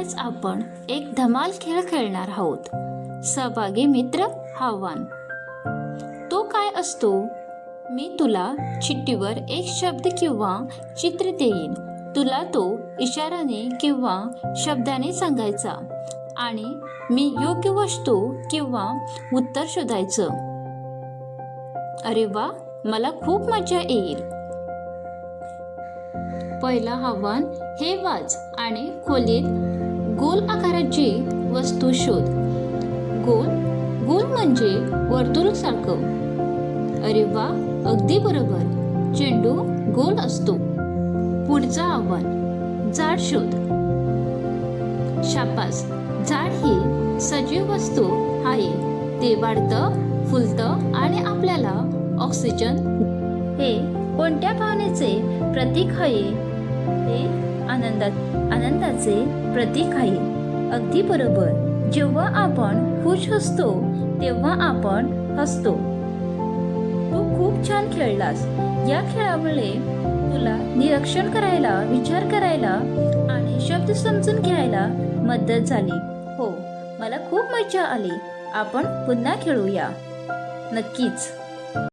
आज आपण एक धमाल खेळ खेळणार आहोत. सहभागी मित्र आव्हान. तो काय असतो? मी तुला चिठ्ठीवर एक शब्द किंवा चित्र देईन. तुला तो इशाराने किंवा शब्दाने सांगायचा आणि मी योग्य वस्तू किंवा उत्तर शोधायचं. अरे वा मला खूप मजा येईल. पहिलं आव्हान हे वाच आणि खोलीत गोल आकाराची वस्तू शोध. गोल गोल म्हणजे वर्तुळ सारखं अरे वा अगदी बरोबर. चेंडू गोल असतो. पुढचं आव्हान झाड शोध. शापास झाड ही सजीव वस्तू आहे. ते वाढतं फुलतं आणि आपल्याला ऑक्सिजन हे कोणत्या भावनेचे प्रतीक आहे? हे आनंदात आनंदाचे प्रतीक आहे. अगदी बरोबर. जेव्हा आपण खुश असतो तेव्हा आपण हसतो. तू खूप छान खेळलास. या खेळामुळे तुला निरीक्षण करायला विचार करायला आणि शब्द समजून घ्यायला मदत झाली. हो मला खूप मजा आली. आपण पुन्हा खेळूया. नक्कीच.